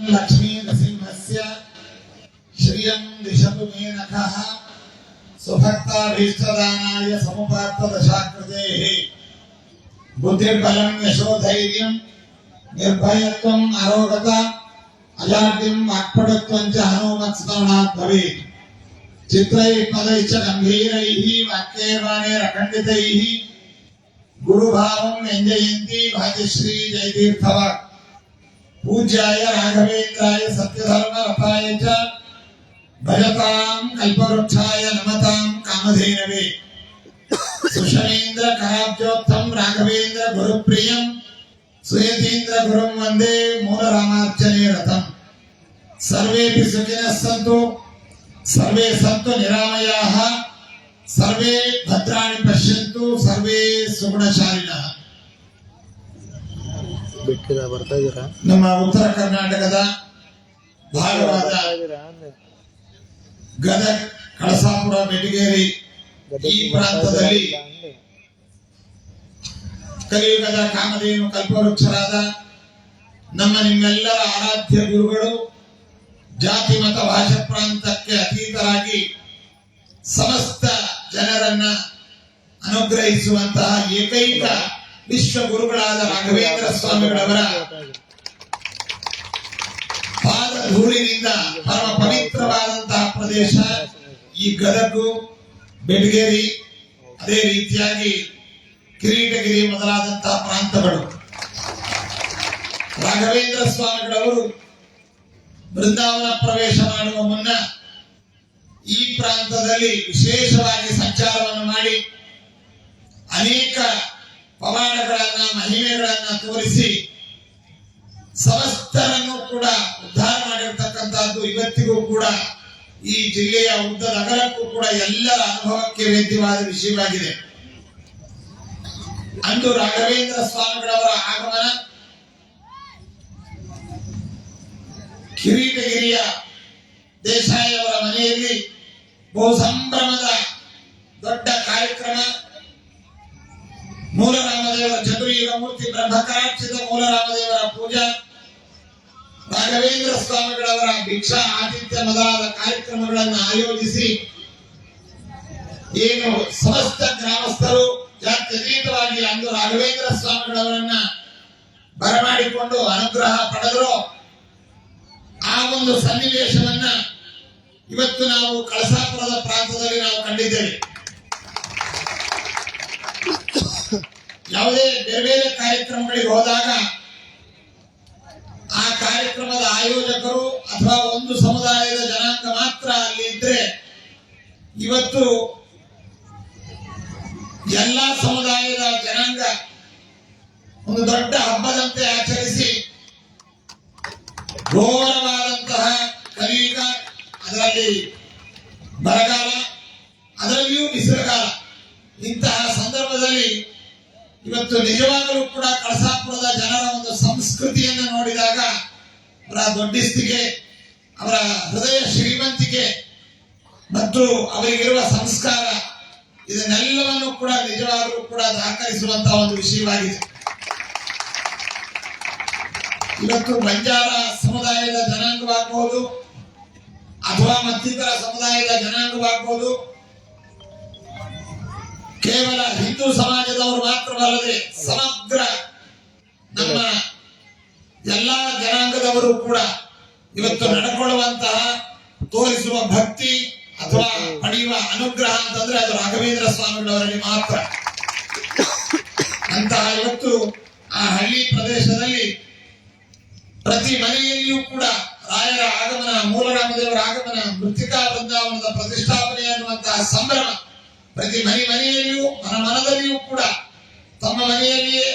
लक्ष्मीनृसिंहस्य श्रियं दिशतु मे नखः। सुभक्ताभीष्टदानाय समुपात्तदशाकृतेः। बुद्धिर्बलं यशोधैर्यं अरोगता अजाड्यं वाक्पटुत्वं च हनुमत्स्मरणात् भवेत्। चित्रैः पदैश्च गम्भीरैः भाग्यश्री పూజ్యాయ రాఘవేంద్రాయ సత్యధర్మ రథాయ భజతాం కల్పవృక్షాయ నమతాం కామధేనవే. సుషమేంద్ర కరాబ్జోత్తం రాఘవేంద్ర గురుప్రియం సుయతీంద్ర గురుం వందే మూలరామార్చనే రథం. సర్వేపి సుఖిన సంతు సర్వే సంతు నిరామయాః సర్వే భద్రాణి పశ్యంతు సర్వే సుగుణశాలినః. ಬಿಟ್ಟಿದ ಬರ್ತಾ ಇದೀರಾ ನಮ್ಮ ಉತ್ತರ ಕರ್ನಾಟಕದ ಭಾಗವಾದ ಗದಗ ಕಳಸಾಪುರ ಬೆಟಗೇರಿ ಈ ಪ್ರಾಂತದಲ್ಲಿ. ಕಲಿಯುಗದ ಕಾಮಧೇನು ಕಲ್ಪವೃಕ್ಷರಾದ ನಮ್ಮ ನಿಮ್ಮೆಲ್ಲರ ಆರಾಧ್ಯ ಗುರುಗಳು ಜಾತಿ ಮತ ಭಾಷಾ ಪ್ರಾಂತಕ್ಕೆ ಅತೀತರಾಗಿ ಸಮಸ್ತ ಜನರನ್ನ ಅನುಗ್ರಹಿಸುವಂತಹ ಏಕೈಕ ವಿಶ್ವ ಗುರುಗಳಾದ ರಾಘವೇಂದ್ರ ಸ್ವಾಮಿಗಳವರ ಪಾದ ಧೂಳಿನಿಂದ ಪರಮ ಪವಿತ್ರವಾದಂತಹ ಪ್ರದೇಶ ಈ ಗದಗು ಬೆಳಗೇರಿ ಅದೇ ರೀತಿಯಾಗಿ ಕಿರೀಟಗಿರಿ ಮೊದಲಾದಂತಹ ಪ್ರಾಂತಗಳು. ರಾಘವೇಂದ್ರ ಸ್ವಾಮಿಗಳವರು ಬೃಂದಾವನ ಪ್ರವೇಶ ಮಾಡುವ ಮುನ್ನ ಈ ಪ್ರಾಂತದಲ್ಲಿ ವಿಶೇಷವಾಗಿ ಸಂಚಾರವನ್ನು ಮಾಡಿ ಅನೇಕ ಮಹಿಮೆಗಳನ್ನ ತೋರಿಸಿ ಸಮಸ್ತರನ್ನು ಕೂಡ ಉದ್ಧಾರ ಮಾಡಿರ್ತಕ್ಕಂಥದ್ದು ಇವತ್ತಿಗೂ ಕೂಡ ಈ ಜಿಲ್ಲೆಯ ಉದ್ದ ನಗರಕ್ಕೂ ಕೂಡ ಎಲ್ಲರ ಅನುಭವಕ್ಕೆ ವೇದ್ಯವಾದ ವಿಷಯವಾಗಿದೆ. ಅಂದು ರಾಘವೇಂದ್ರ ಸ್ವಾಮಿಗಳವರ ಆಗಮನ ಕಿರೀಟಗಿರಿಯ ದೇಸಾಯಿಯವರ ಮನೆಯಲ್ಲಿ ಬಹು ಸಂಭ್ರಮದ ದೊಡ್ಡ ಕಾರ್ಯಕ್ರಮ ಮೂಲರಾಮದೇವರ ಚತುರ್ಯುಗ ಮೂರ್ತಿ ಬ್ರಹ್ಮಕಾಕ್ಷಿತ ಮೂಲ ರಾಮದೇವರ ಪೂಜಾ. ರಾಘವೇಂದ್ರ ಸ್ವಾಮಿಗಳವರ ಭಿಕ್ಷಾ ಆತಿಥ್ಯ ಮೊದಲಾದ ಕಾರ್ಯಕ್ರಮಗಳನ್ನು ಆಯೋಜಿಸಿ ಏನು ಸಮಸ್ತ ಗ್ರಾಮಸ್ಥರು ಜಾತ್ಯತೀತವಾಗಿ ಅಂದು ರಾಘವೇಂದ್ರ ಸ್ವಾಮಿಗಳವರನ್ನ ಬರಮಾಡಿಕೊಂಡು ಅನುಗ್ರಹ ಪಡೆದರು. ಆ ಒಂದು ಸನ್ನಿವೇಶವನ್ನ ಇವತ್ತು ನಾವು ಕಳಸಾಪುರದ ಪ್ರಾಂತದಲ್ಲಿ ನಾವು ಕಂಡಿದ್ದೇವೆ. ಯಾವುದೇ ಬೇರೆ ಬೇರೆ ಕಾರ್ಯಕ್ರಮಗಳಿಗೆ ಹೋದಾಗ ಆ ಕಾರ್ಯಕ್ರಮದ ಆಯೋಜಕರು ಅಥವಾ ಒಂದು ಸಮುದಾಯದ ಜನಾಂಗ ಮಾತ್ರ ಅಲ್ಲಿ ಇದ್ರೆ ಇವತ್ತು ಎಲ್ಲಾ ಸಮುದಾಯದ ಜನಾಂಗ ಒಂದು ದೊಡ್ಡ ಹಬ್ಬದಂತೆ ಆಚರಿಸಿ ಘೋರವಾದಂತಹ ಕಲಿಯುಗ ಅದರಲ್ಲಿ ಬರಗಾಲ ಇವತ್ತು ನಿಜವಾಗಲೂ ಕೂಡ ಕಳಸಾಪುರದ ಜನರ ಒಂದು ಸಂಸ್ಕೃತಿಯನ್ನು ನೋಡಿದಾಗ ಅವರ ದೊಡ್ಡಿಸ್ತಿಗೆ, ಅವರ ಹೃದಯ ಶ್ರೀಮಂತಿಕೆ ಮತ್ತು ಅವರಿಗಿರುವ ಸಂಸ್ಕಾರ ಇದನ್ನೆಲ್ಲವನ್ನು ಕೂಡ ನಿಜವಾಗಲೂ ಕೂಡ ದಾಖಲಿಸುವಂತಹ ಒಂದು ವಿಷಯವಾಗಿದೆ. ಇವತ್ತು ಬಂಜಾರ ಸಮುದಾಯದ ಜನಾಂಗವಾಗಬಹುದು ಅಥವಾ ಮತ್ತಿತರ ಸಮುದಾಯದ ಜನಾಂಗವಾಗಬಹುದು ಕೇವಲ ಹಿಂದೂ ಸಮಾಜದವರು ಮಾತ್ರವಲ್ಲದೆ ಸಮಗ್ರ ನಮ್ಮ ಎಲ್ಲಾ ಜನಾಂಗದವರು ಕೂಡ ಇವತ್ತು ನಡ್ಕೊಳ್ಳುವಂತಹ, ತೋರಿಸುವ ಭಕ್ತಿ ಅಥವಾ ಪಡೆಯುವ ಅನುಗ್ರಹ ಅಂತಂದ್ರೆ ಅದು ರಾಘವೇಂದ್ರ ಸ್ವಾಮಿಗಳವರಲ್ಲಿ ಮಾತ್ರ. ಅಂತಹ ಇವತ್ತು ಆ ಹಳ್ಳಿ ಪ್ರದೇಶದಲ್ಲಿ ಪ್ರತಿ ಮನೆಯಲ್ಲಿಯೂ ಕೂಡ ರಾಯರ ಆಗಮನ, ಮೂಲರಾಮದೇವರ ಆಗಮನ, ಮೃತ್ತಿಕಾ ಬೃಂದಾವನದ ಪ್ರತಿಷ್ಠಾಪನೆ ಅನ್ನುವಂತಹ ಸಂಭ್ರಮ ಪ್ರತಿ ಮನೆ ಮನೆಯಲ್ಲಿಯೂ ಮನ ಮನದಲ್ಲಿಯೂ ಕೂಡ, ತಮ್ಮ ಮನೆಯಲ್ಲಿಯೇ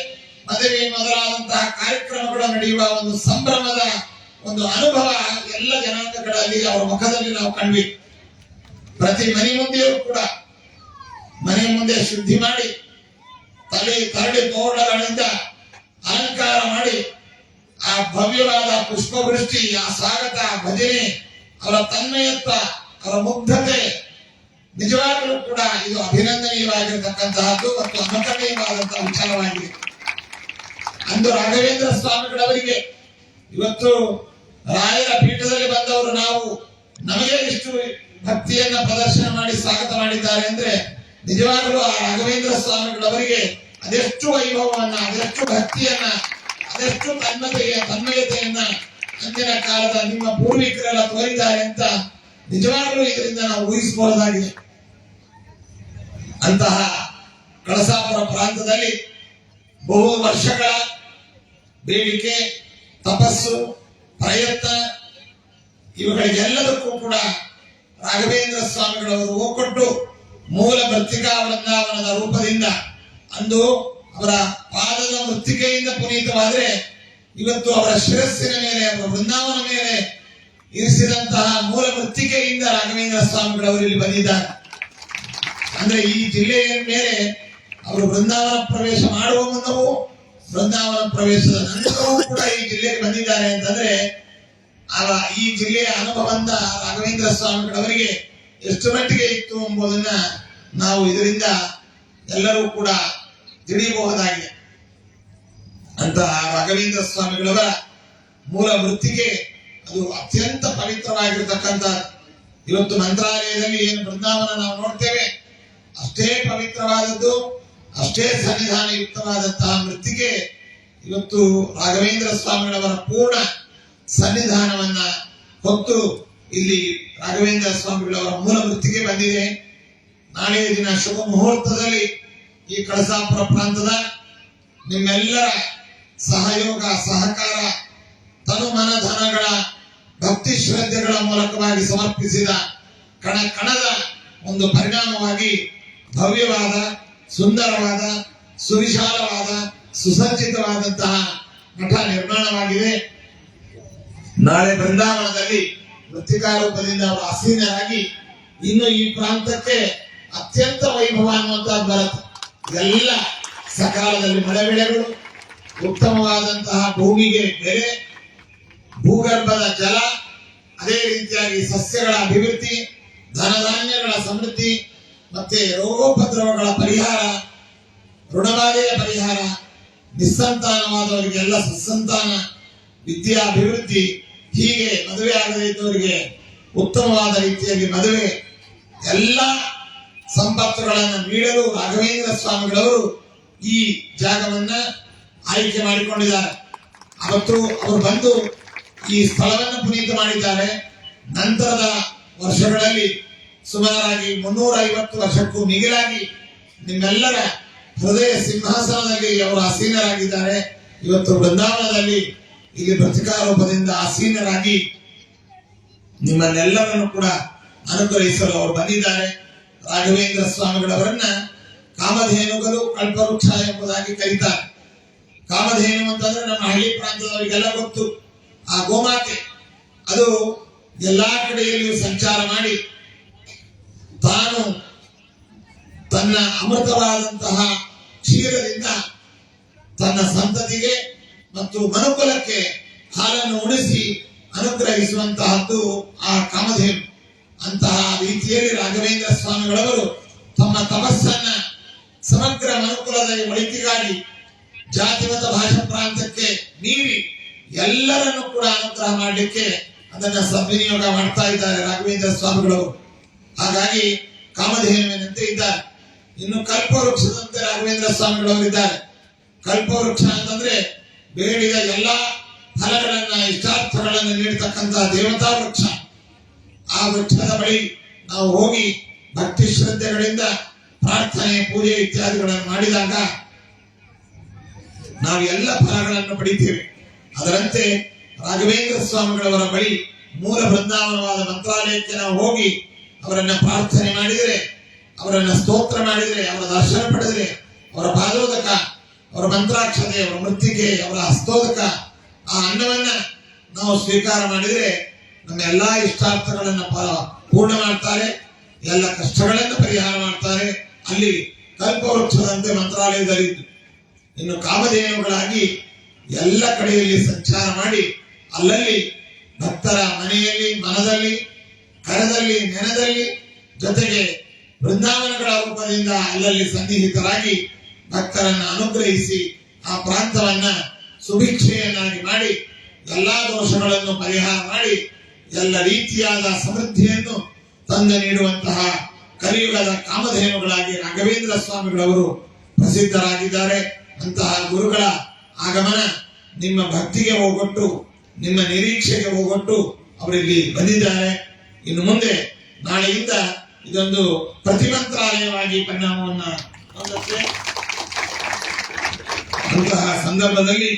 ಮದುವೆ ಮೊದಲಾದಂತಹ ಕಾರ್ಯಕ್ರಮಗಳು ನಡೆಯುವ ಒಂದು ಸಂಭ್ರಮದ ಒಂದು ಅನುಭವ ಎಲ್ಲ ಜನಾಂಗಗಳಲ್ಲಿ ಅವರ ಮುಖದಲ್ಲಿ ನಾವು ಕಂಡ್ವಿ ಪ್ರತಿ ಮನೆ ಮುಂದೆಯೂ ಕೂಡ, ಮನೆ ಮುಂದೆ ಶುದ್ಧಿ ಮಾಡಿ, ತಲೆ ತರಡಿ ತೋಟಗಳಿಂದ ಅಲಂಕಾರ ಮಾಡಿ, ಆ ಭವ್ಯವಾದ ಪುಷ್ಪವೃಷ್ಟಿ, ಆ ಸ್ವಾಗತ ಭಜನೆ, ಅವರ ತನ್ಮಯತ್ವ, ಅವರ ಮುಗ್ಧತೆ ನಿಜವಾಗಲೂ ಕೂಡ ಇದು ಅಭಿನಂದನೀಯವಾಗಿರತಕ್ಕಂತಹದ್ದು ಮತ್ತು ಅನುಕರಣೀಯವಾದಂತಹ ವಿಚಾರವಾಗಿದೆ. ಅಂದು ರಾಘವೇಂದ್ರ ಸ್ವಾಮಿಗಳವರಿಗೆ ಇವತ್ತು ರಾಯರ ಪೀಠದಲ್ಲಿ ಬಂದವರು ನಾವು ನಮಗೆ ಇಷ್ಟು ಭಕ್ತಿಯನ್ನ ಪ್ರದರ್ಶನ ಮಾಡಿ ಸ್ವಾಗತ ಮಾಡಿದ್ದಾರೆ ಅಂದ್ರೆ ನಿಜವಾಗಲೂ ಆ ರಾಘವೇಂದ್ರ ಸ್ವಾಮಿಗಳವರಿಗೆ ಅದೆಷ್ಟು ವೈಭವವನ್ನ, ಅದೆಷ್ಟು ಭಕ್ತಿಯನ್ನ, ಅದೆಷ್ಟು ತನ್ಮತೆಯ, ತನ್ಮಯತೆಯನ್ನ ಅಂದಿನ ಕಾಲದ ನಿಮ್ಮ ಪೂರ್ವಿಕರೆಲ್ಲ ತೋರಿದ್ದಾರೆ ಅಂತ ನಿಜವಾಗಲೂ ಇದರಿಂದ ನಾವು ಊಹಿಸಬಹುದಾಗಿದೆ. ಅಂತಹ ಕಳಸಾಪುರ ಪ್ರಾಂತದಲ್ಲಿ ಬಹು ವರ್ಷಗಳ ಬೇಡಿಕೆ, ತಪಸ್ಸು, ಪ್ರಯತ್ನ, ಇವುಗಳಿಗೆಲ್ಲದಕ್ಕೂ ಕೂಡ ರಾಘವೇಂದ್ರ ಸ್ವಾಮಿಗಳವರು ಒಕ್ಕೊಟ್ಟು ಮೂಲ ಮೃತ್ತಿಕಾ ವೃಂದಾವನದ ರೂಪದಿಂದ ಅಂದು ಅವರ ಪಾದದ ಮೃತ್ತಿಕೆಯಿಂದ ಪುನೀತವಾದರೆ ಇವತ್ತು ಅವರ ಶಿರಸ್ಸಿನ ಮೇಲೆ, ಅವರ ವೃಂದಾವನ ಮೇಲೆ ಇರಿಸಿದಂತಹ ಮೂಲ ಮೃತ್ತಿಕೆಯಿಂದ ರಾಘವೇಂದ್ರ ಸ್ವಾಮಿಗಳವರು ಇಲ್ಲಿ ಬಂದಿದ್ದಾರೆ. ಅಂದ್ರೆ ಈ ಜಿಲ್ಲೆಯ ಮೇಲೆ ಅವರು ಬೃಂದಾವನ ಪ್ರವೇಶ ಮಾಡುವ ಮುನ್ನವೂ ಬೃಂದಾವನ ಪ್ರವೇಶದ ನಂತರವೂ ಕೂಡ ಈ ಜಿಲ್ಲೆಗೆ ಬಂದಿದ್ದಾರೆ ಅಂತಂದ್ರೆ, ಆ ಈ ಜಿಲ್ಲೆಯ ಅನುಭವಂತ ರಾಘವೇಂದ್ರ ಸ್ವಾಮಿಗಳವರಿಗೆ ಎಷ್ಟು ಮಟ್ಟಿಗೆ ಇತ್ತು ಎಂಬುದನ್ನ ನಾವು ಇದರಿಂದ ಎಲ್ಲರೂ ಕೂಡ ತಿಳಿಯಬಹುದಾಗಿದೆ. ಅಂತಹ ರಾಘವೇಂದ್ರ ಸ್ವಾಮಿಗಳವರ ಮೂಲ ವೃತ್ತಿಗೆ ಅದು ಅತ್ಯಂತ ಪವಿತ್ರವಾಗಿರ್ತಕ್ಕಂಥ ಇವತ್ತು ಮಂತ್ರಾಲಯದಲ್ಲಿ ಏನು ಬೃಂದಾವನ ನಾವು ನೋಡ್ತೇವೆ, ಅಷ್ಟೇ ಪವಿತ್ರವಾದದ್ದು, ಅಷ್ಟೇ ಸನ್ನಿಧಾನಯುಕ್ತವಾದಂತಹ ಮೃತ್ತಿಗೆ ಇವತ್ತು ರಾಘವೇಂದ್ರ ಸ್ವಾಮಿಗಳವರ ಪೂರ್ಣ ಸನ್ನಿಧಾನವನ್ನ ಹೊತ್ತು ಇಲ್ಲಿ ರಾಘವೇಂದ್ರ ಸ್ವಾಮಿಗಳವರ ಮೂಲ ವೃತ್ತಿಗೆ ಬಂದಿದೆ. ನಾಳೆಯ ದಿನ ಶುಭ ಮುಹೂರ್ತದಲ್ಲಿ ಈ ಕಳಸಾಪುರ ಪ್ರಾಂತದ ನಿಮ್ಮೆಲ್ಲರ ಸಹಯೋಗ, ಸಹಕಾರ, ತನು ಮನ ಧನಗಳ ಭಕ್ತಿ ಶ್ರದ್ಧೆಗಳ ಮೂಲಕವಾಗಿ ಸಮರ್ಪಿಸಿದ ಕಣ ಕಣದ ಒಂದು ಪರಿಣಾಮವಾಗಿ ಭವ್ಯವಾದ, ಸುಂದರವಾದ, ಸುವಿಶಾಲವಾದ, ಸುಸಜ್ಜಿತವಾದಂತಹ ಮಠ ನಿರ್ಮಾಣವಾಗಿದೆ. ನಾಳೆ ಬೃಂದಾವನದಲ್ಲಿ ಮೃತ್ತಿಕಾ ರೂಪದಿಂದ ಅವರು ಆಸೀನರಾಗಿ ಇನ್ನು ಈ ಪ್ರಾಂತಕ್ಕೆ ಅತ್ಯಂತ ವೈಭವ ಅನ್ನುವಂತಹ ಬರುತ್ತೆ. ಎಲ್ಲ ಸಕಾಲದಲ್ಲಿ ಮಳೆ ಬೆಳೆಗಳು, ಉತ್ತಮವಾದಂತಹ ಭೂಮಿಗೆ ಬೆಲೆ ಭೂಗರ್ಭದ ಜಲ, ಅದೇ ರೀತಿಯಾಗಿ ಸಸ್ಯಗಳ ಅಭಿವೃದ್ಧಿ, ಧನಧಾನ್ಯಗಳ ಸಮೃದ್ಧಿ, ಮತ್ತೆ ರೋಗೋಪದ್ರವಗಳ ಪರಿಹಾರ, ಋಣಬಾಧೆಯ ಪರಿಹಾರ, ನಿಸ್ಸಂತಾನವಾದವರಿಗೆಲ್ಲ ಸತ್ಸಂತಾನ ವಿದ್ಯಾ ಅಭಿವೃದ್ಧಿ, ಹೀಗೆ ಮದುವೆ ಆಗದೇ ಉತ್ತಮವಾದ ರೀತಿಯಲ್ಲಿ ಮದುವೆ, ಎಲ್ಲ ಸಂಪತ್ತುಗಳನ್ನು ನೀಡಲು ರಾಘವೇಂದ್ರ ಸ್ವಾಮಿಗಳವರು ಈ ಜಾಗವನ್ನ ಆಯ್ಕೆ ಮಾಡಿಕೊಂಡಿದ್ದಾರೆ. ಅವತ್ತು ಅವರು ಬಂದು ಈ ಸ್ಥಳವನ್ನು ಪುನೀತ ಮಾಡಿದ್ದಾರೆ. ನಂತರದ ವರ್ಷಗಳಲ್ಲಿ ಸುಮಾರಾಗಿ ಮುನ್ನೂರ ಐವತ್ತು ವರ್ಷಕ್ಕೂ ಮಿಗಿಲಾಗಿ ನಿಮ್ಮೆಲ್ಲರ ಹೃದಯ ಸಿಂಹಾಸನದಲ್ಲಿ ಅವರು ಆಸೀನರಾಗಿದ್ದಾರೆ. ಇವತ್ತು ಬೃಂದಾವನದಲ್ಲಿ ಇಲ್ಲಿ ಪ್ರತಿಕಾರೋಪದಿಂದ ಆಸೀನರಾಗಿ ನಿಮ್ಮನ್ನೆಲ್ಲರನ್ನು ಕೂಡ ಅನುಗ್ರಹಿಸಲು ಅವರು ಬಂದಿದ್ದಾರೆ. ರಾಘವೇಂದ್ರ ಸ್ವಾಮಿಗಳವರನ್ನ ಕಾಮಧೇನುಗಳು ಕಲ್ಪವೃಕ್ಷ ಎಂಬುದಾಗಿ ಕರೀತಾರೆ. ಕಾಮಧೇನು ಅಂತಂದ್ರೆ ನಮ್ಮ ಹಳ್ಳಿ ಪ್ರಾಂತದವರಿಗೆಲ್ಲ ಗೊತ್ತು. ಆ ಗೋಮಾತೆ. ಅದು ಎಲ್ಲಾ ಕಡೆಯಲ್ಲಿಯೂ ಸಂಚಾರ ಮಾಡಿ ತಾನು ತನ್ನ ಅಮೃತವಾದಂತಹ ಕ್ಷೀರದಿಂದ ತನ್ನ ಸಂತತಿಗೆ ಮತ್ತು ಮನುಕುಲಕ್ಕೆ ಹಾಲನ್ನು ಉಣಿಸಿ ಅನುಗ್ರಹಿಸುವಂತಹದ್ದು ಆ ಕಾಮಧೇನು. ಅಂತಹ ರೀತಿಯಲ್ಲಿ ರಾಘವೇಂದ್ರ ಸ್ವಾಮಿಗಳವರು ತಮ್ಮ ತಪಸ್ಸನ್ನ ಸಮಗ್ರ ಮನುಕುಲದ ಒಳಿತಿಗಾಗಿ ಜಾತಿಮತ ಭಾಷಾ ಪ್ರಾಂತಕ್ಕೆ ಮೀರಿ ಎಲ್ಲರನ್ನು ಕೂಡ ಅನುಗ್ರಹ ಮಾಡಲಿಕ್ಕೆ ಅದನ್ನ ಸದ್ವಿನಿಯೋಗ ಮಾಡ್ತಾ ಇದ್ದಾರೆ ರಾಘವೇಂದ್ರ ಸ್ವಾಮಿಗಳವರು ಹಾಗಾಗಿ ಕಾಮಧೇನುವಿನಂತೆ ಇದ್ದಾರೆ. ಇನ್ನು ಕಲ್ಪವೃಕ್ಷದಂತೆ ರಾಘವೇಂದ್ರ ಸ್ವಾಮಿಗಳವರು ಇದ್ದಾರೆ. ಕಲ್ಪವೃಕ್ಷ ಅಂತಂದ್ರೆ ಬೇಡಿದ ಎಲ್ಲಾ ಫಲಗಳನ್ನ, ಇಷ್ಟಾರ್ಥಗಳನ್ನು ನೀಡತಕ್ಕಂತಹ ದೇವತಾ ವೃಕ್ಷ. ಆ ವೃಕ್ಷದ ಬಳಿ ನಾವು ಹೋಗಿ ಭಕ್ತಿ ಶ್ರದ್ಧೆಗಳಿಂದ ಪ್ರಾರ್ಥನೆ, ಪೂಜೆ ಇತ್ಯಾದಿಗಳನ್ನು ಮಾಡಿದಾಗ ನಾವು ಎಲ್ಲ ಫಲಗಳನ್ನು ಪಡಿತೇವೆ. ಅದರಂತೆ ರಾಘವೇಂದ್ರ ಸ್ವಾಮಿಗಳವರ ಬಳಿ ಮೂಲ ಬೃಂದಾವನವಾದ ಮಂತ್ರಾಲಯಕ್ಕೆ ನಾವು ಹೋಗಿ ಅವರನ್ನ ಪ್ರಾರ್ಥನೆ ಮಾಡಿದರೆ, ಅವರನ್ನ ಸ್ತೋತ್ರ ಮಾಡಿದರೆ, ಅವರ ದರ್ಶನ ಪಡೆದರೆ, ಅವರ ಪಾದೋದಕ, ಅವರ ಮಂತ್ರಾಕ್ಷತೆ, ಅವರ ಮೃತ್ತಿಕೆ, ಅವರ ಹಸ್ತೋದಕ, ಆ ಅನ್ನವನ್ನ ನಾವು ಸ್ವೀಕಾರ ಮಾಡಿದರೆ ನಮ್ಮ ಎಲ್ಲಾ ಇಷ್ಟಾರ್ಥಗಳನ್ನು ಪೂರ್ಣ ಮಾಡ್ತಾರೆ, ಎಲ್ಲ ಕಷ್ಟಗಳನ್ನು ಪರಿಹಾರ ಮಾಡ್ತಾರೆ. ಅಲ್ಲಿ ಕಲ್ಪವೃಕ್ಷದಂತೆ ಮಂತ್ರಾಲಯದಲ್ಲಿದ್ದು. ಇನ್ನು ಕಾಮಧೇನುಗಳಾಗಿ ಎಲ್ಲ ಕಡೆಯಲ್ಲಿ ಸಂಚಾರ ಮಾಡಿ ಅಲ್ಲಲ್ಲಿ ಭಕ್ತರ ಮನೆಯಲ್ಲಿ, ಮನದಲ್ಲಿ, ಕರದಲ್ಲಿ, ನೆನದಲ್ಲಿ, ಜೊತೆಗೆ ಬೃಂದಾವನಗಳ ರೂಪದಿಂದ ಅಲ್ಲಲ್ಲಿ ಸನ್ನಿಹಿತರಾಗಿ ಭಕ್ತರನ್ನ ಅನುಗ್ರಹಿಸಿ ಆ ಪ್ರಾಂತವನ್ನ ಸುಭಿಕ್ಷೆಯನ್ನಾಗಿ ಮಾಡಿ ಎಲ್ಲಾ ದೋಷಗಳನ್ನು ಪರಿಹಾರ ಮಾಡಿ ಎಲ್ಲ ರೀತಿಯಾದ ಸಮೃದ್ಧಿಯನ್ನು ತಂದು ನೀಡುವಂತಹ ಕಲಿಯುಗದ ಕಾಮಧೇನುಗಳಾಗಿ ರಾಘವೇಂದ್ರ ಸ್ವಾಮಿಗಳವರು ಪ್ರಸಿದ್ಧರಾಗಿದ್ದಾರೆ. ಅಂತಹ ಗುರುಗಳ ಆಗಮನ ನಿಮ್ಮ ಭಕ್ತಿಗೆ ಹೋಗೊಟ್ಟು, ನಿಮ್ಮ ನಿರೀಕ್ಷೆಗೆ ಹೋಗೊಟ್ಟು ಅವರಿಲ್ಲಿ ಬಂದಿದ್ದಾರೆ. ಇನ್ನು ಮುಂದೆ ನಾಳೆಯಿಂದ ಇದೊಂದು ಪ್ರತಿಮಂತ್ರಾಲಯವಾಗಿ ಪರಿಣಾಮವನ್ನ ಹೊಂದುತ್ತೆ. ಅಂತಹ ಸಂದರ್ಭದಲ್ಲಿ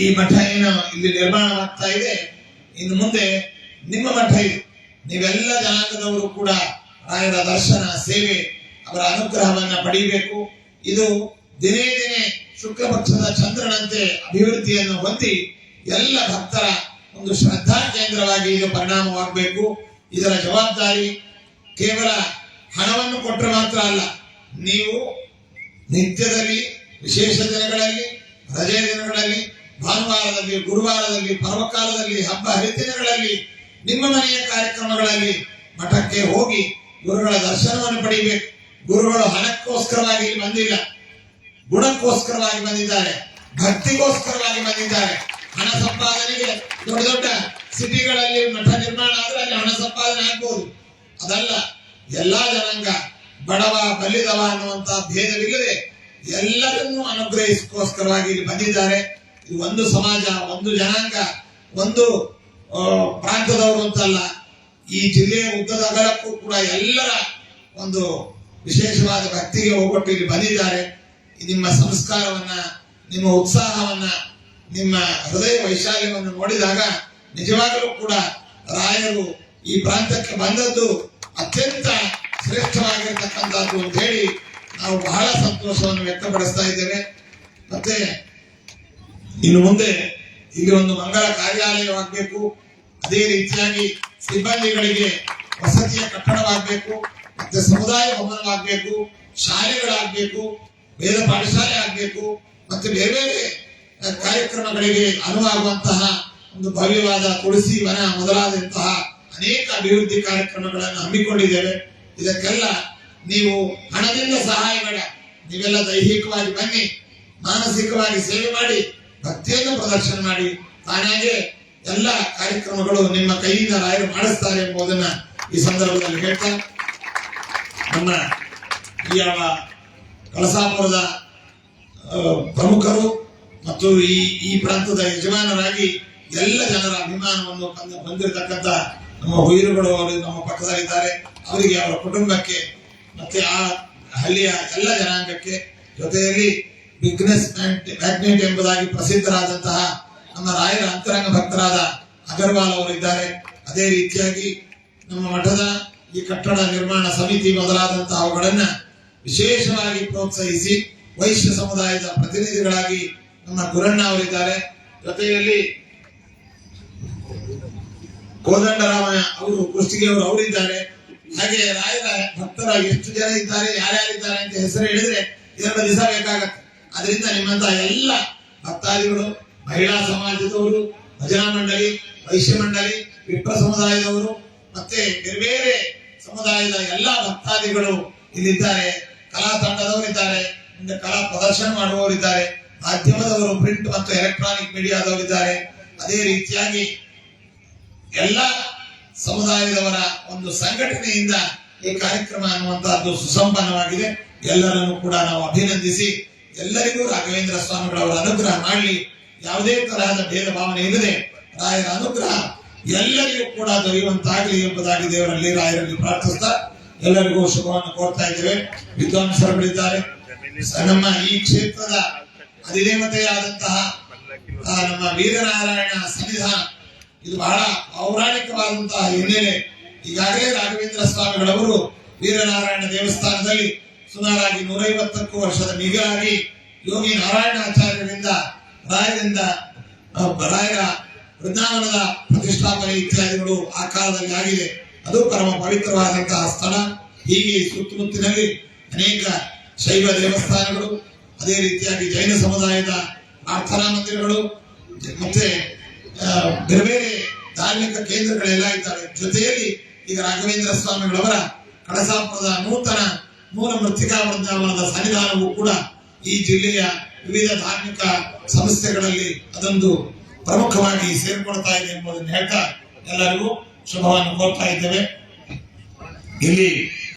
ಈ ಮಠ ಏನು ಇಲ್ಲಿ ನಿರ್ಮಾಣವಾಗ್ತಾ ಇದೆ. ಇನ್ನು ಮುಂದೆ ನಿಮ್ಮ ಮಠ ಇದೆ ನೀವೆಲ್ಲ ಜನಾಂಗದವರು ಕೂಡ ರಾಯರ ದರ್ಶನ, ಸೇವೆ, ಅವರ ಅನುಗ್ರಹವನ್ನ ಪಡೆಯಬೇಕು ಇದು ದಿನೇ ದಿನೇ ಶುಕ್ಲ ಪಕ್ಷದ ಚಂದ್ರನಂತೆ ಅಭಿವೃದ್ಧಿಯನ್ನು ಹೊಂದಿ ಎಲ್ಲ ಭಕ್ತರ ಒಂದು ಶ್ರದ್ಧಾ ಕೇಂದ್ರವಾಗಿ ಇದು ಪರಿಣಾಮವಾಗಬೇಕು. ಇದರ ಜವಾಬ್ದಾರಿ ಕೇವಲ ಹಣವನ್ನು ಕೊಟ್ಟರೆ ಮಾತ್ರ ಅಲ್ಲ, ನೀವು ನಿತ್ಯದಲ್ಲಿ, ವಿಶೇಷ ದಿನಗಳಲ್ಲಿ, ರಜೆ ದಿನಗಳಲ್ಲಿ, ಭಾನುವಾರದಲ್ಲಿ, ಗುರುವಾರದಲ್ಲಿ, ಪರ್ವಕಾಲದಲ್ಲಿ, ಹಬ್ಬ ಹರಿದಿನಗಳಲ್ಲಿ ನಿಮ್ಮ ಮನೆಯ ಕಾರ್ಯಕ್ರಮಗಳಲ್ಲಿ ಮಠಕ್ಕೆ ಹೋಗಿ ಗುರುಗಳ ದರ್ಶನವನ್ನು ಪಡೆಯಬೇಕು ಗುರುಗಳು ಹಣಕ್ಕೋಸ್ಕರವಾಗಿ ಬಂದಿಲ್ಲ. ಗುಣಕ್ಕೋಸ್ಕರವಾಗಿ ಬಂದಿದ್ದಾರೆ. ಭಕ್ತಿಗೋಸ್ಕರವಾಗಿ ಬಂದಿದ್ದಾರೆ. ಹಣ ಸಂಪಾದನೆಗೆ ದೊಡ್ಡ ದೊಡ್ಡ ಸಿಟಿಗಳಲ್ಲಿ ಮಠ ನಿರ್ಮಾಣ ಆದರೆ ಅಲ್ಲಿ ಹಣ ಸಂಪಾದನೆ ಆಗ್ಬೋದು. ಅದಲ್ಲ, ಎಲ್ಲಾ ಜನಾಂಗ ಬಡವ, ಬಲ್ಲಿದವ ಅನ್ನುವಂತ ಭೇದವಿಲ್ಲದೆ ಎಲ್ಲರನ್ನೂ ಅನುಗ್ರಹಿಸಕ್ಕೋಸ್ಕರವಾಗಿ ಇಲ್ಲಿ ಬಂದಿದ್ದಾರೆ. ಇದು ಒಂದು ಸಮಾಜ, ಒಂದು ಜನಾಂಗ, ಒಂದು ಪ್ರಾಂತದವರು ಅಂತಲ್ಲ, ಈ ಜಿಲ್ಲೆಯ ಉದ್ದದ ಅಗಲಕ್ಕೂ ಕೂಡ ಎಲ್ಲರ ಒಂದು ವಿಶೇಷವಾದ ಭಕ್ತಿಗೆ ಹೋಗೊಟ್ಟು ಇಲ್ಲಿ ಬಂದಿದ್ದಾರೆ. ನಿಮ್ಮ ಸಂಸ್ಕಾರವನ್ನ, ನಿಮ್ಮ ಉತ್ಸಾಹವನ್ನ, ನಿಮ್ಮ ಹೃದಯ ವೈಶಾಲ್ಯವನ್ನು ನೋಡಿದಾಗ ನಿಜವಾಗಲೂ ಕೂಡ ರಾಯರು ಈ ಪ್ರಾಂತಕ್ಕೆ ಬಂದದ್ದು ಅತ್ಯಂತ ಶ್ರೇಷ್ಠವಾಗಿರ್ತಕ್ಕಂಥದ್ದು ಅಂತ ಹೇಳಿ ನಾವು ಬಹಳ ಸಂತೋಷವನ್ನು ವ್ಯಕ್ತಪಡಿಸ್ತಾ ಇದ್ದೇವೆ. ಮತ್ತೆ ಇನ್ನು ಮುಂದೆ ಇಲ್ಲಿ ಒಂದು ಮಂಗಳ ಕಾರ್ಯಾಲಯವಾಗಬೇಕು ಅದೇ ರೀತಿಯಾಗಿ ಸಿಬ್ಬಂದಿಗಳಿಗೆ ವಸತಿಯ ಕಟ್ಟಡವಾಗಬೇಕು, ಮತ್ತೆ ಸಮುದಾಯ ಭವನವಾಗಬೇಕು, ಶಾಲೆಗಳಾಗಬೇಕು, ಬೇರೆ ಪಾಠಶಾಲೆ ಆಗಬೇಕು, ಮತ್ತೆ ಬೇರೆ ಬೇರೆ ಕಾರ್ಯಕ್ರಮಗಳಿಗೆ ಅನುವಾಗುವಂತಹ ಒಂದು ಭವ್ಯವಾದ ತುಳಸಿ ವನ ಮೊದಲಾದಂತಹ ಅನೇಕ ಅಭಿವೃದ್ಧಿ ಕಾರ್ಯಕ್ರಮಗಳನ್ನು ಹಮ್ಮಿಕೊಂಡಿದ್ದೇವೆ. ಇದಕ್ಕೆಲ್ಲ ನೀವು ಹಣದಿಂದ ಸಹಾಯ ಬೇಡ ನೀವೆಲ್ಲ ದೈಹಿಕವಾಗಿ ಬನ್ನಿ, ಮಾನಸಿಕವಾಗಿ ಸೇವೆ ಮಾಡಿ. ಭಕ್ತಿಯನ್ನು ಪ್ರದರ್ಶನ ಮಾಡಿ ತಾನಾಗೆ ಎಲ್ಲ ಕಾರ್ಯಕ್ರಮಗಳು ನಿಮ್ಮ ಕೈಯಿಂದ ರಾಯರು ಮಾಡಿಸ್ತಾರೆ ಎಂಬುದನ್ನ ಈ ಸಂದರ್ಭದಲ್ಲಿ ಹೇಳ್ತಾ ನಮ್ಮ ಈ ಯಾವ ಕಳಸಾಪುರದ ಪ್ರಮುಖರು ಮತ್ತು ಈ ಈ ಪ್ರಾಂತದ ಯಜಮಾನರಾಗಿ ಎಲ್ಲ ಜನರ ಅಭಿಮಾನವನ್ನು ಕಂಡು ಹೊಂದಿರತಕ್ಕಂತ ನಮ್ಮ ಹುಯಿರುಗಳು ಅವರು ನಮ್ಮ ಪಕ್ಕದಲ್ಲಿದ್ದಾರೆ. ಅವರಿಗೆ ಅವರ ಕುಟುಂಬಕ್ಕೆ ಮತ್ತೆ ಆ ಹಳ್ಳಿಯ ಎಲ್ಲ ಜನಾಂಗಕ್ಕೆ ಜೊತೆಯಲ್ಲಿ ಬಿಗ್ನೆಸ್ ಮ್ಯಾಗ್ನೆಟ್ ಎಂಬುದಾಗಿ ಪ್ರಸಿದ್ಧರಾದಂತಹ ನಮ್ಮ ರಾಯರ ಅಂತರಂಗ ಭಕ್ತರಾದ ಅಗರ್ವಾಲ್ ಅವರು ಇದ್ದಾರೆ. ಅದೇ ರೀತಿಯಾಗಿ ನಮ್ಮ ಮಠದ ಈ ಕಟ್ಟಡ ನಿರ್ಮಾಣ ಸಮಿತಿ ಮೊದಲಾದಂತಹ ಅವುಗಳನ್ನ ವಿಶೇಷವಾಗಿ ಪ್ರೋತ್ಸಾಹಿಸಿ ವೈಶ್ಯ ಸಮುದಾಯದ ಪ್ರತಿನಿಧಿಗಳಾಗಿ ನಮ್ಮ ಗುರಣ್ಣ ಅವರಿದ್ದಾರೆ ಜೊತೆಯಲ್ಲಿ ಕೋದಂಡರಾಮಯ್ಯ ಅವರು ಕುಸ್ತಿಗೆಯವರು ಅವರು ಅವರಿದ್ದಾರೆ ಹಾಗೆ ರಾಯರ ಭಕ್ತರ ಎಷ್ಟು ಜನ ಇದ್ದಾರೆ, ಯಾರ್ಯಾರಿದ್ದಾರೆ ಅಂತ ಹೆಸರು ಹೇಳಿದ್ರೆ ಎರಡು ದಿವಸ ಬೇಕಾಗತ್ತೆ. ಅದರಿಂದ ನಿಮ್ಮಂತ ಎಲ್ಲ ಭಕ್ತಾದಿಗಳು, ಮಹಿಳಾ ಸಮಾಜದವರು, ಭಜನಾ ಮಂಡಳಿ, ವೈಶ್ಯ ಮಂಡಳಿ, ವಿಪ್ರ ಸಮುದಾಯದವರು, ಮತ್ತೆ ಬೇರೆ ಬೇರೆ ಸಮುದಾಯದ ಎಲ್ಲ ಭಕ್ತಾದಿಗಳು ಇಲ್ಲಿದ್ದಾರೆ. ಕಲಾ ತಂಡದವರಿದ್ದಾರೆ ಮುಂದೆ ಕಲಾ ಪ್ರದರ್ಶನ ಮಾಡುವವರಿದ್ದಾರೆ ಮಾಧ್ಯಮದವರು ಪ್ರಿಂಟ್ ಮತ್ತು ಎಲೆಕ್ಟ್ರಾನಿಕ್ ಮೀಡಿಯಾದವರಿದ್ದಾರೆ ಅದೇ ರೀತಿಯಾಗಿ ಎಲ್ಲ ಸಮುದಾಯದವರ ಒಂದು ಸಂಘಟನೆಯಿಂದ ಈ ಕಾರ್ಯಕ್ರಮ ಅನ್ನುವಂತಹದ್ದು ಸುಸಂಪನ್ನವಾಗಿದೆ. ಎಲ್ಲರನ್ನು ಕೂಡ ನಾವು ಅಭಿನಂದಿಸಿ ಎಲ್ಲರಿಗೂ ರಾಘವೇಂದ್ರ ಸ್ವಾಮಿಗಳವರ ಅನುಗ್ರಹ ಮಾಡಲಿ. ಯಾವುದೇ ತರಹದ ಭೇದ ಭಾವನೆ ಇಲ್ಲದೆ ರಾಯರ ಅನುಗ್ರಹ ಎಲ್ಲರಿಗೂ ಕೂಡ ದೊರೆಯುವಂತಾಗಲಿ ಎಂಬುದಾಗಿ ದೇವರಲ್ಲಿ ರಾಯರಲ್ಲಿ ಪ್ರಾರ್ಥಿಸ್ತಾ ಎಲ್ಲರಿಗೂ ಶುಭವನ್ನು ಕೋರ್ತಾ ಇದ್ದೇವೆ. ವಿದ್ವಾಂಸರುಗಳಿದ್ದಾರೆ. ನಮ್ಮ ಈ ಕ್ಷೇತ್ರದ ಅಧಿದೇವತೆಯಾದಂತಹ ನಮ್ಮ ವೀರನಾರಾಯಣ ಸನ್ನಿಧಾನ. ಇದು ಬಹಳ ಪೌರಾಣಿಕವಾದಂತಹ ಹಿನ್ನೆಲೆ. ಈಗಾಗಲೇ ರಾಘವೇಂದ್ರ ಸ್ವಾಮಿಗಳವರು ವೀರನಾರಾಯಣ ದೇವಸ್ಥಾನದಲ್ಲಿ ಸುಮಾರಾಗಿ ನೂರೈವತ್ತಕ್ಕೂ ವರ್ಷದ ಮಿಗಿಲಾಗಿ ಯೋಗಿ ನಾರಾಯಣಾಚಾರ್ಯರಿಂದ ರಾಯರಿಂದ ರಾಯರ ವೃಂದಾವನದ ಪ್ರತಿಷ್ಠಾಪನೆ ಇತ್ಯಾದಿಗಳು ಆ ಕಾಲದಲ್ಲಿ ಆಗಿದೆ. ಅದು ಪರಮ ಪವಿತ್ರವಾದಂತಹ ಸ್ಥಳ. ಹೀಗೆ ಸುತ್ತಮುತ್ತಿನಲ್ಲಿ ಅನೇಕ ಶೈವ ದೇವಸ್ಥಾನಗಳು, ಅದೇ ರೀತಿಯಾಗಿ ಜೈನ ಸಮುದಾಯದ ಪ್ರಾರ್ಥನಾ ಮಂದಿರಗಳು ಮತ್ತೆ ಬೇರೆ ಬೇರೆ ಧಾರ್ಮಿಕ ಕೇಂದ್ರಗಳೆಲ್ಲ ಇದ್ದಾವೆ. ಜೊತೆಯಲ್ಲಿ ಈಗ ರಾಘವೇಂದ್ರ ಸ್ವಾಮಿಗಳವರ ಕಳಸಾಪುರದ ನೂತನ ಮೂಲ ಮೃತ್ತಿಕಾ ವೃಂದಾವನದ ಸನ್ನಿಧಾನವೂ ಕೂಡ ಈ ಜಿಲ್ಲೆಯ ವಿವಿಧ ಧಾರ್ಮಿಕ ಸಂಸ್ಥೆಗಳಲ್ಲಿ ಅದೊಂದು ಪ್ರಮುಖವಾಗಿ ಸೇರ್ಕೊಳ್ತಾ ಇದೆ ಎಂಬುದನ್ನು ಹೇಳ್ತಾ ಎಲ್ಲರಿಗೂ ಶುಭವನ್ನು ಕೋರ್ತಾ ಇದ್ದೇವೆ. ಇಲ್ಲಿ